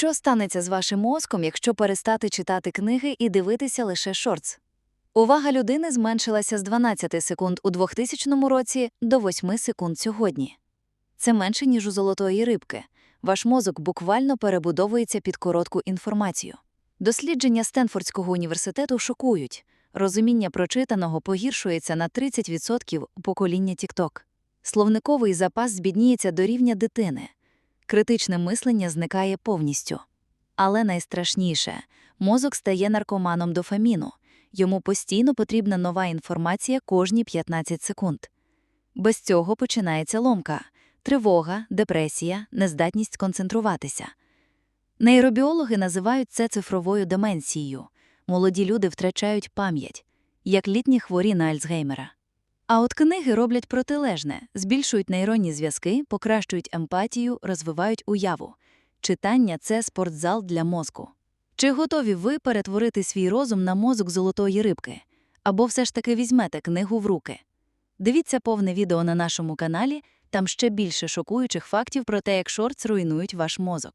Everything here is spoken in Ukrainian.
Що станеться з вашим мозком, якщо перестати читати книги і дивитися лише шортс? Увага людини зменшилася з 12 секунд у 2000 році до 8 секунд сьогодні. Це менше, ніж у золотої рибки. Ваш мозок буквально перебудовується під коротку інформацію. Дослідження Стенфордського університету шокують. Розуміння прочитаного погіршується на 30% у покоління TikTok. Словниковий запас збідніється до рівня дитини. Критичне мислення зникає повністю. Але найстрашніше мозок стає наркоманом дофаміну. Йому постійно потрібна нова інформація кожні 15 секунд. Без цього починається ломка, тривога, депресія, нездатність концентруватися. Нейробіологи називають це цифровою деменцією. Молоді люди втрачають пам'ять, як літні хворі на Альцгеймера. А от книги роблять протилежне, збільшують нейронні зв'язки, покращують емпатію, розвивають уяву. Читання це спортзал для мозку. Чи готові ви перетворити свій розум на мозок золотої рибки? Або все ж таки візьмете книгу в руки? Дивіться повне відео на нашому каналі, там ще більше шокуючих фактів про те, як шортс руйнують ваш мозок.